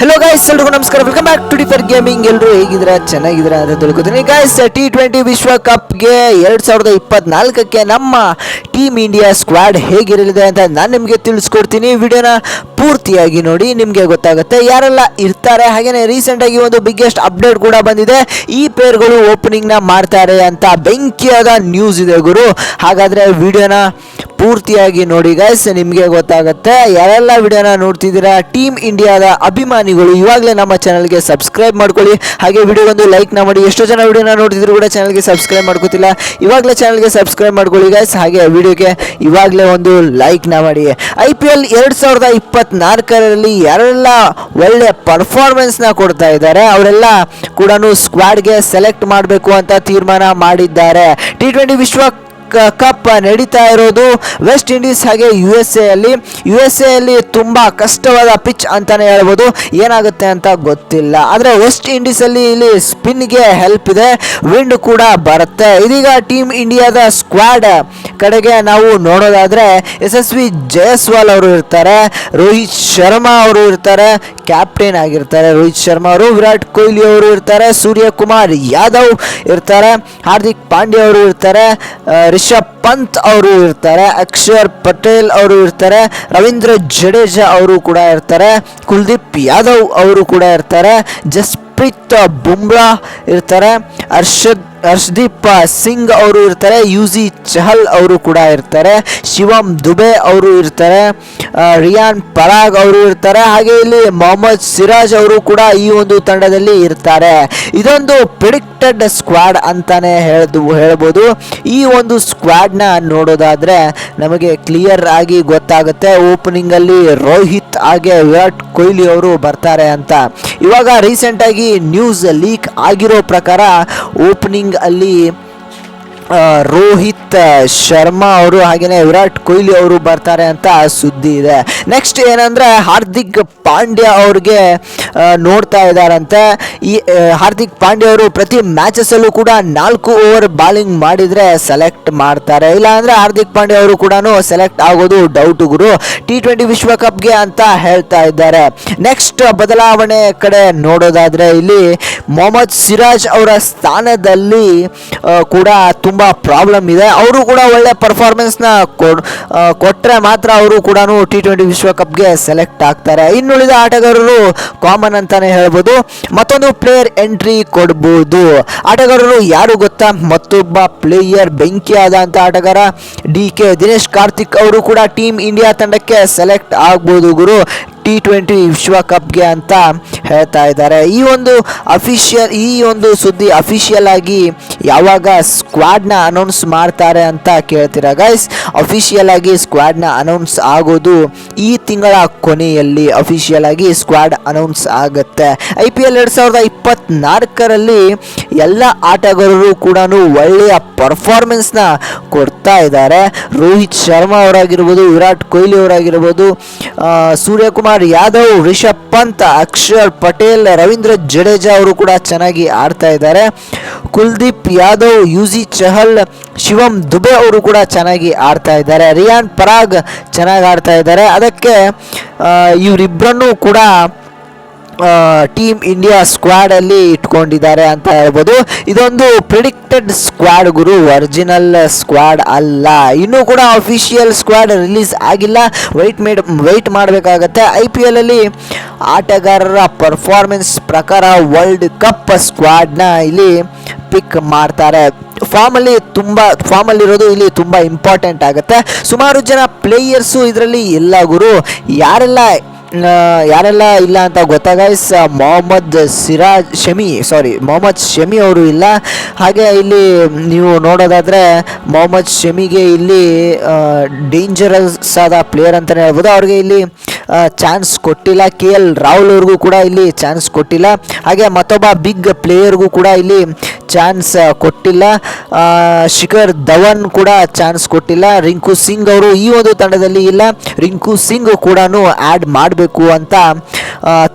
Hello guys ಎಲ್ರಿಗೂ ನಮಸ್ಕಾರ. Welcome back to differ gaming ಎಲ್ಲರೂ ಹೇಗಿದ್ದೀರಾ? ಚೆನ್ನಾಗಿದ್ದೀರಾ ಅಂತ ತಿಳ್ಕೊತೀನಿ. ಗಾಯ್ಸ್ ಟಿ ಟ್ವೆಂಟಿ ವಿಶ್ವಕಪ್ಗೆ ಎರಡು ಸಾವಿರದ ಇಪ್ಪತ್ನಾಲ್ಕಕ್ಕೆ ನಮ್ಮ ಟೀಮ್ ಇಂಡಿಯಾ ಸ್ಕ್ವಾಡ್ ಹೇಗಿರಲಿದೆ ಅಂತ ನಾನು ನಿಮಗೆ ತಿಳಿಸ್ಕೊಡ್ತೀನಿ. ವಿಡಿಯೋನ ಪೂರ್ತಿಯಾಗಿ ನೋಡಿ ನಿಮಗೆ ಗೊತ್ತಾಗುತ್ತೆ. ಯಾರೆಲ್ಲ ಇರ್ತಾರೆ ಹಾಗೆಯೇ ರೀಸೆಂಟಾಗಿ ಒಂದು ಬಿಗ್ಗೆಸ್ಟ್ ಅಪ್ಡೇಟ್ ಕೂಡ ಬಂದಿದೆ. ಈ ಪೇರ್ಗಳು ಓಪನಿಂಗ್ನ ಮಾಡ್ತಾರೆ ಅಂತ ಬೆಂಕಿಯಾದ ನ್ಯೂಸ್ ಇದೆ ಗುರು. ಹಾಗಾದರೆ ವಿಡಿಯೋನ ಪೂರ್ತಿಯಾಗಿ ನೋಡಿ ಗೈಸ್ ನಿಮಗೆ ಗೊತ್ತಾಗುತ್ತೆ. ಯಾರೆಲ್ಲ ವಿಡಿಯೋನ ನೋಡ್ತಿದ್ದೀರಾ ಟೀಮ್ ಇಂಡಿಯಾದ ಅಭಿಮಾನಿಗಳು, ಇವಾಗಲೇ ನಮ್ಮ ಚಾನಲ್ಗೆ ಸಬ್ಸ್ಕ್ರೈಬ್ ಮಾಡ್ಕೊಳ್ಳಿ. ಹಾಗೆ ವಿಡಿಯೋ ಒಂದು ಲೈಕ್ನ ಮಾಡಿ. ಎಷ್ಟೋ ಜನ ವಿಡಿಯೋನ ನೋಡ್ತಿದ್ರು ಕೂಡ ಚಾನಲ್ಗೆ ಸಬ್ಸ್ಕ್ರೈಬ್ ಮಾಡ್ಕೋತಿಲ್ಲ. ಇವಾಗಲೇ ಚಾನಲ್ಗೆ ಸಬ್ಸ್ಕ್ರೈಬ್ ಮಾಡ್ಕೊಳ್ಳಿ ಗೈಸ್ ಹಾಗೆ ವಿಡಿಯೋಗೆ ಇವಾಗಲೇ ಒಂದು ಲೈಕ್ನ ಮಾಡಿ. ಐ ಪಿ ಎಲ್ ಎರಡು ಸಾವಿರದ ಇಪ್ಪತ್ನಾಲ್ಕರಲ್ಲಿ ಯಾರೆಲ್ಲ ಒಳ್ಳೆ ಪರ್ಫಾರ್ಮೆನ್ಸ್ನ ಕೊಡ್ತಾ ಇದ್ದಾರೆ. ಅವರೆಲ್ಲ ಕೂಡ ಸ್ಕ್ವಾಡ್ಗೆ ಸೆಲೆಕ್ಟ್ ಮಾಡಬೇಕು ಅಂತ ತೀರ್ಮಾನ ಮಾಡಿದ್ದಾರೆ. ಟಿ ಟ್ವೆಂಟಿ ವಿಶ್ವ ಕಪ್ ನಡೀತಾ ಇರೋದು ವೆಸ್ಟ್ ಇಂಡೀಸ್ ಹಾಗೆ ಯು ಎಸ್ ಎಲ್ಲಿ ಯು ಎಸ್ ಎಲ್ಲಿ ತುಂಬಾ ಕಷ್ಟವಾದ ಪಿಚ್ ಅಂತಲೇ ಹೇಳ್ಬೋದು. ಏನಾಗುತ್ತೆ ಅಂತ ಗೊತ್ತಿಲ್ಲ. ಆದರೆ ವೆಸ್ಟ್ ಇಂಡೀಸಲ್ಲಿ ಇಲ್ಲಿ ಸ್ಪಿನ್ಗೆ ಹೆಲ್ಪ್ ಇದೆ. ವಿಂಡ್ ಕೂಡ ಬರುತ್ತೆ. ಇದೀಗ ಟೀಮ್ ಇಂಡಿಯಾದ ಸ್ಕ್ವಾಡ್ ಕಡೆಗೆ ನಾವು ನೋಡೋದಾದ್ರೆ ಯಶಸ್ವಿ ಜಯಸ್ವಾಲ್ ಅವರು ಇರ್ತಾರೆ. ರೋಹಿತ್ ಶರ್ಮಾ ಅವರು ಇರ್ತಾರೆ. ಕ್ಯಾಪ್ಟನ್ ಆಗಿರ್ತಾರೆ ರೋಹಿತ್ ಶರ್ಮಾ ಅವರು. ವಿರಾಟ್ ಕೊಹ್ಲಿ ಅವರು ಇರ್ತಾರೆ. ಸೂರ್ಯಕುಮಾರ್ ಯಾದವ್ ಇರ್ತಾರೆ. ಹಾರ್ದಿಕ್ ಪಾಂಡ್ಯ ಅವರು ಇರ್ತಾರೆ. ರಿಷಬ್ ಪಂತ್ ಅವರು ಇರ್ತಾರೆ, ಅಕ್ಷರ್ ಪಟೇಲ್ ಅವರು ಇರ್ತಾರೆ, ರವೀಂದ್ರ ಜಡೇಜಾ ಅವರು ಕೂಡ ಇರ್ತಾರೆ, ಕುಲ್ದೀಪ್ ಯಾದವ್ ಅವರು ಕೂಡ ಇರ್ತಾರೆ, ಜಸ್ಪ್ರೀತ್ ಬುಮ್ರಾ ಇರ್ತಾರೆ, ಅರ್ಷದ್ ಹರ್ಷದೀಪ್ ಸಿಂಗ್ ಅವರು ಇರ್ತಾರೆ ಯು ಜಿ ಚಹಲ್ ಅವರು ಕೂಡ ಇರ್ತಾರೆ ಶಿವಮ್ ದುಬೆ ಅವರು ಇರ್ತಾರೆ ರಿಯಾನ್ ಪರಾಗ್ ಅವರು ಇರ್ತಾರೆ. ಹಾಗೆ ಇಲ್ಲಿ ಮೊಹಮ್ಮದ್ ಸಿರಾಜ್ ಅವರು ಕೂಡ ಈ ಒಂದು ತಂಡದಲ್ಲಿ ಇರ್ತಾರೆ. ಇದೊಂದು ಪ್ರಿಡಿಕ್ಟೆಡ್ ಸ್ಕ್ವಾಡ್ ಅಂತಾನೆ ಹೇಳ್ದು, ಹೇಳ್ಬೋದು. ಈ ಒಂದು ಸ್ಕ್ವಾಡ್ನ ನೋಡೋದಾದ್ರೆ ನಮಗೆ ಕ್ಲಿಯರ್ ಆಗಿ ಗೊತ್ತಾಗುತ್ತೆ. ಓಪನಿಂಗ್ ಅಲ್ಲಿ ರೋಹಿತ್ ಹಾಗೆ ವಿರಾಟ್ ಕೊಹ್ಲಿ ಅವರು ಬರ್ತಾರೆ ಅಂತ. ಇವಾಗ ರೀಸೆಂಟ್ ಆಗಿ ನ್ಯೂಸ್ ಲೀಕ್ ಆಗಿರೋ ಪ್ರಕಾರ ಓಪನಿಂಗ್ ಅಲ್ಲಿ ರೋಹಿತ್ ಶರ್ಮಾ ಅವರು ಹಾಗೆಯೇ ವಿರಾಟ್ ಕೊಹ್ಲಿ ಅವರು ಬರ್ತಾರೆ ಅಂತ ಸುದ್ದಿ ಇದೆ. ನೆಕ್ಸ್ಟ್ ಏನಂದ್ರೆ ಹಾರ್ದಿಕ್ ಪಾಂಡ್ಯ ಅವ್ರಿಗೆ ನೋಡ್ತಾ ಇದ್ದಾರಂತೆ. ಈ ಹಾರ್ದಿಕ್ ಪಾಂಡ್ಯ ಅವರು ಪ್ರತಿ ಮ್ಯಾಚಸ್ಸಲ್ಲೂ ಕೂಡ ನಾಲ್ಕು ಓವರ್ ಬಾಲಿಂಗ್ ಮಾಡಿದರೆ ಸೆಲೆಕ್ಟ್ ಮಾಡ್ತಾರೆ. ಇಲ್ಲಾಂದರೆ ಹಾರ್ದಿಕ್ ಪಾಂಡ್ಯ ಅವರು ಕೂಡ ಸೆಲೆಕ್ಟ್ ಆಗೋದು ಡೌಟ್ ಗುರು. ಟಿ ಟ್ವೆಂಟಿ ವಿಶ್ವಕಪ್ಗೆ ಅಂತ ಹೇಳ್ತಾ ಇದ್ದಾರೆ. ನೆಕ್ಸ್ಟ್ ಬದಲಾವಣೆ ಕಡೆ ನೋಡೋದಾದರೆ ಇಲ್ಲಿ ಮೊಹಮ್ಮದ್ ಸಿರಾಜ್ ಅವರ ಸ್ಥಾನದಲ್ಲಿ ಕೂಡ ತುಂಬ ಪ್ರಾಬ್ಲಮ್ ಇದೆ. ಅವರು ಕೂಡ ಒಳ್ಳೆ ಪರ್ಫಾರ್ಮೆನ್ಸ್ನ ಕೊಟ್ಟರೆ ಮಾತ್ರ ಅವರು ಕೂಡ ಟಿ ಟ್ವೆಂಟಿ ವಿಶ್ವಕಪ್ಗೆ ಸೆಲೆಕ್ಟ್ ಆಗ್ತಾರೆ. ಇನ್ನುಳಿದ ಆಟಗಾರರು ಕಾಮನ್ ಅಂತಾನೆ ಹೇಳ್ಬೋದು. ಮತ್ತೊಂದು ಪ್ಲೇಯರ್ ಎಂಟ್ರಿ ಕೊಡ್ಬೋದು. ಆಟಗಾರರು ಯಾರು ಗೊತ್ತಾ? ಮತ್ತೊಬ್ಬ ಪ್ಲೇಯರ್ ಬೆಂಕಿ ಅಂತ ಆಟಗಾರ ಡಿ ಕೆ ದಿನೇಶ್ ಕಾರ್ತಿಕ್ ಅವರು ಕೂಡ ಟೀಮ್ ಇಂಡಿಯಾ ತಂಡಕ್ಕೆ ಸೆಲೆಕ್ಟ್ ಆಗ್ಬೋದು ಗುರು. ಟಿ ಟ್ವೆಂಟಿ ವಿಶ್ವಕಪ್ಗೆ ಅಂತ ಹೇಳ್ತಾ ಇದ್ದಾರೆ. ಈ ಒಂದು ಅಫಿಷಿಯಲ್ ಈ ಒಂದು ಸುದ್ದಿ ಅಫಿಷಿಯಲ್ ಆಗಿ ಯಾವಾಗ ಸ್ಕ್ವಾಡ್ನ ಅನೌನ್ಸ್ ಮಾಡ್ತಾರೆ ಅಂತ ಕೇಳ್ತೀರಾ? ಗೈಸ್ ಅಫಿಷಿಯಲ್ ಆಗಿ ಸ್ಕ್ವಾಡ್ನ ಅನೌನ್ಸ್ ಆಗೋದು ಈ ತಿಂಗಳ ಕೊನೆಯಲ್ಲಿ ಅಫಿಷಿಯಲ್ ಆಗಿ ಸ್ಕ್ವಾಡ್ ಅನೌನ್ಸ್ ಆಗುತ್ತೆ. ಐ ಪಿ ಎಲ್ ಎರಡು ಸಾವಿರದ ಇಪ್ಪತ್ನಾಲ್ಕರಲ್ಲಿ ಎಲ್ಲ ಆಟಗಾರರು ಕೂಡ ಒಳ್ಳೆಯ ಪರ್ಫಾರ್ಮೆನ್ಸ್ನ ಕೊಡ್ತಾ ಇದ್ದಾರೆ. ರೋಹಿತ್ ಶರ್ಮಾ ಅವರಾಗಿರ್ಬೋದು ವಿರಾಟ್ ಕೊಹ್ಲಿ ಅವರಾಗಿರ್ಬೋದು ಆ, ಸೂರ್ಯಕುಮಾರ್ ಯಾದವ್, ರಿಷಬ್ ಪಂತ್, ಅಕ್ಷರ್ ಪಟೇಲ್, ರವೀಂದ್ರ ಜಡೇಜಾ ಅವರು ಕೂಡ ಚೆನ್ನಾಗಿ ಆಡ್ತಾ ಇದ್ದಾರೆ. ಕುಲ್ದೀಪ್ ಯಾದವ್, ಯುಜಿ ಚಹಲ್, ಶಿವಂ ದುಬೆ ಅವರು ಕೂಡ ಚೆನ್ನಾಗಿ ಆಡ್ತಾ ಇದ್ದಾರೆ. ರಿಯಾನ್ ಪರಾಗ್ ಚೆನ್ನಾಗಿ ಆಡ್ತಾ ಇದ್ದಾರೆ. ಅದಕ್ಕೆ ಇವರಿಬ್ಬರನ್ನೂ ಕೂಡ ಟೀಮ್ ಇಂಡಿಯಾ ಸ್ಕ್ವಾಡ್ ಅಲ್ಲಿ ಇಟ್ಕೊಂಡಿದ್ದಾರೆ ಅಂತ ಹೇಳ್ಬೋದು. ಇದೊಂದು ಪ್ರಿಡಿಕ್ಟೆಡ್ ಸ್ಕ್ವಾಡ್ ಗುರು ಒರಿಜಿನಲ್ ಸ್ಕ್ವಾಡ್ ಅಲ್ಲ. ಇನ್ನೂ ಕೂಡ ಅಫಿಷಿಯಲ್ ಸ್ಕ್ವಾಡ್ ರಿಲೀಸ್ ಆಗಿಲ್ಲ. ವೆಯ್ಟ್ ಮೇಡ್ ವೆಯ್ಟ್ ಮಾಡಬೇಕಾಗತ್ತೆ. ಐ ಪಿ ಎಲಲ್ಲಿ ಆಟಗಾರರ ಪರ್ಫಾರ್ಮೆನ್ಸ್ ಪ್ರಕಾರ ವರ್ಲ್ಡ್ ಕಪ್ ಸ್ಕ್ವಾಡ್ನ ಇಲ್ಲಿ ಪಿಕ್ ಮಾಡ್ತಾರೆ. ಫಾರ್ಮಲ್ಲಿ ತುಂಬ ಫಾರ್ಮಲ್ಲಿರೋದು ಇಲ್ಲಿ ತುಂಬ ಇಂಪಾರ್ಟೆಂಟ್ ಆಗುತ್ತೆ. ಸುಮಾರು ಜನ ಪ್ಲೇಯರ್ಸು ಇದರಲ್ಲಿ ಎಲ್ಲ ಗುರು. ಯಾರೆಲ್ಲ ಯಾರೆಲ್ಲ ಇಲ್ಲ ಅಂತ ಗೊತ್ತಾ ಗೈಸ್ ಮೊಹಮ್ಮದ್ ಸಿರಾಜ್ ಶಮಿ ಸಾರಿ ಮೊಹಮ್ಮದ್ ಶಮಿ ಅವರು ಇಲ್ಲ. ಹಾಗೆ ಇಲ್ಲಿ ನೀವು ನೋಡೋದಾದರೆ ಮೊಹಮ್ಮದ್ ಶಮಿಗೆ ಇಲ್ಲಿ ಡೇಂಜರಸ್ ಆದ ಪ್ಲೇಯರ್ ಅಂತಲೇ ಹೇಳ್ಬೋದು. ಅವ್ರಿಗೆ ಇಲ್ಲಿ ಚಾನ್ಸ್ ಕೊಟ್ಟಿಲ್ಲ. ಕೆ ಎಲ್ ರಾಹುಲ್ ಅವ್ರಿಗೂ ಕೂಡ ಇಲ್ಲಿ ಚಾನ್ಸ್ ಕೊಟ್ಟಿಲ್ಲ. ಹಾಗೆ ಮತ್ತೊಬ್ಬ ಬಿಗ್ ಪ್ಲೇಯರ್ಗೂ ಕೂಡ ಇಲ್ಲಿ ಚಾನ್ಸ್ ಕೊಟ್ಟಿಲ್ಲ. ಶಿಖರ್ ಧವನ್ ಕೂಡ ಚಾನ್ಸ್ ಕೊಟ್ಟಿಲ್ಲ. ರಿಂಕು ಸಿಂಗ್ ಅವರು ಈ ಒಂದು ತಂಡದಲ್ಲಿ ಇಲ್ಲ. ರಿಂಕು ಸಿಂಗ್ ಕೂಡ ಆ್ಯಡ್ ಮಾಡಬೇಕು ಅಂತ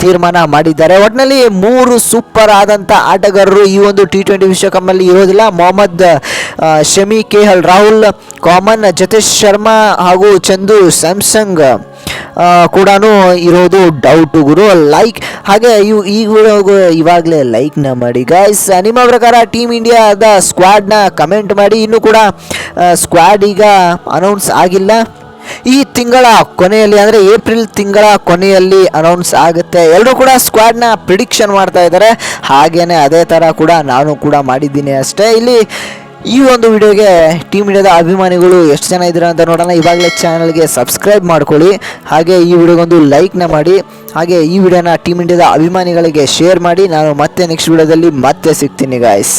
ತೀರ್ಮಾನ ಮಾಡಿದ್ದಾರೆ. ಒಟ್ಟಿನಲ್ಲಿ ಮೂರು ಸೂಪರ್ ಆದಂಥ ಆಟಗಾರರು ಈ ಒಂದು ಟಿ ಟ್ವೆಂಟಿ ವಿಶ್ವಕಪ್ನಲ್ಲಿ ಇರೋದಿಲ್ಲ. ಮೊಹಮ್ಮದ್ ಶಮಿ ಕೆ ಎಲ್ ರಾಹುಲ್, ಕಾಮನ್, ಜತೇಶ್ ಶರ್ಮಾ ಹಾಗೂ ಚಂದು ಸ್ಯಾಮ್ಸಂಗ್. ಕೂಡ ಇರೋದು ಡೌಟ್ ಗುರು ಲೈಕ್ ಹಾಗೆ ಇವು ಈಗ ಇವಾಗಲೇ ಲೈಕ್ನ ಮಾಡಿ. ಗಾಯ್ಸ್ ನಿಮ್ಮ ಪ್ರಕಾರ ಟೀಮ್ ಇಂಡಿಯಾದ ಸ್ಕ್ವಾಡ್ನ ಕಮೆಂಟ್ ಮಾಡಿ. ಇನ್ನೂ ಕೂಡ ಸ್ಕ್ವಾಡ್ ಈಗ ಅನೌನ್ಸ್ ಆಗಿಲ್ಲ. ಈ ತಿಂಗಳ ಕೊನೆಯಲ್ಲಿ, ಅಂದರೆ ಏಪ್ರಿಲ್ ತಿಂಗಳ ಕೊನೆಯಲ್ಲಿ ಅನೌನ್ಸ್ ಆಗುತ್ತೆ. ಎಲ್ಲರೂ ಕೂಡ ಸ್ಕ್ವಾಡ್ನ ಪ್ರಿಡಿಕ್ಷನ್ ಮಾಡ್ತಾ ಇದ್ದಾರೆ. ಹಾಗೇನೆ ಅದೇ ಥರ ಕೂಡ ನಾನು ಕೂಡ ಮಾಡಿದ್ದೀನಿ ಅಷ್ಟೇ. ಇಲ್ಲಿ ಈ ಒಂದು ವಿಡಿಯೋಗೆ ಟೀಮ್ ಇಂಡಿಯಾದ ಅಭಿಮಾನಿಗಳು ಎಷ್ಟು ಜನ ಇದ್ದೀರಾ ಅಂತ ನೋಡೋಣ. ಇವಾಗಲೇ ಚಾನಲ್ಗೆ ಸಬ್ಸ್ಕ್ರೈಬ್ ಮಾಡ್ಕೊಳ್ಳಿ. ಹಾಗೆ ಈ ವಿಡಿಯೋಗೊಂದು ಲೈಕ್ನ ಮಾಡಿ. ಹಾಗೆ ಈ ವಿಡಿಯೋನ ಟೀಮ್ ಇಂಡಿಯಾದ ಅಭಿಮಾನಿಗಳಿಗೆ ಶೇರ್ ಮಾಡಿ. ನಾನು ಮತ್ತೆ ನೆಕ್ಸ್ಟ್ ವಿಡಿಯೋದಲ್ಲಿ ಮತ್ತೆ ಸಿಗ್ತೀನಿ ಗಾಯ್ಸ್